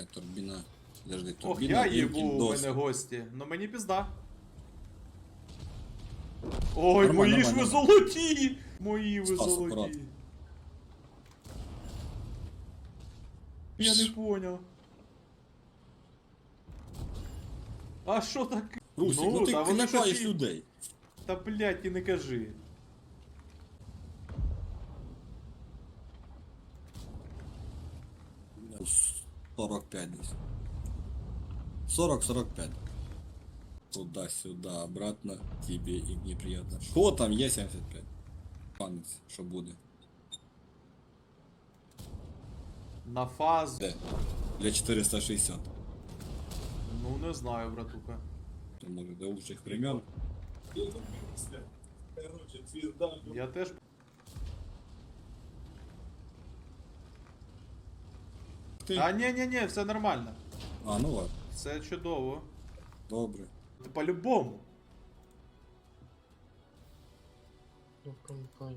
Бля, турбіна. Подожди, Ох, турбіна. я їбу, Вінкін, у дос. мене гості. Ну мені пізда. Ой, Нормально, мої ж ви нормально. золоті! Мої ви Стас, золоті. акурат. Я не понял. А що таке? Русик, ну, ти та вони клепаєш щось людей. Та блядь, і не кажи. Ну, 45 десь. 40-45. Туда-сюда, обратно. Тебе и неприятно. Что там есть 75? Пам'ять, що буде. На фазу. Де? Для 460. Ну не знаю, братуха. Може до лучших времен. Я теж. Ти? А ні, ні, ні, все нормально. А, ну ладно. Все чудово. Добре. Та По-любому. Ну, в компании.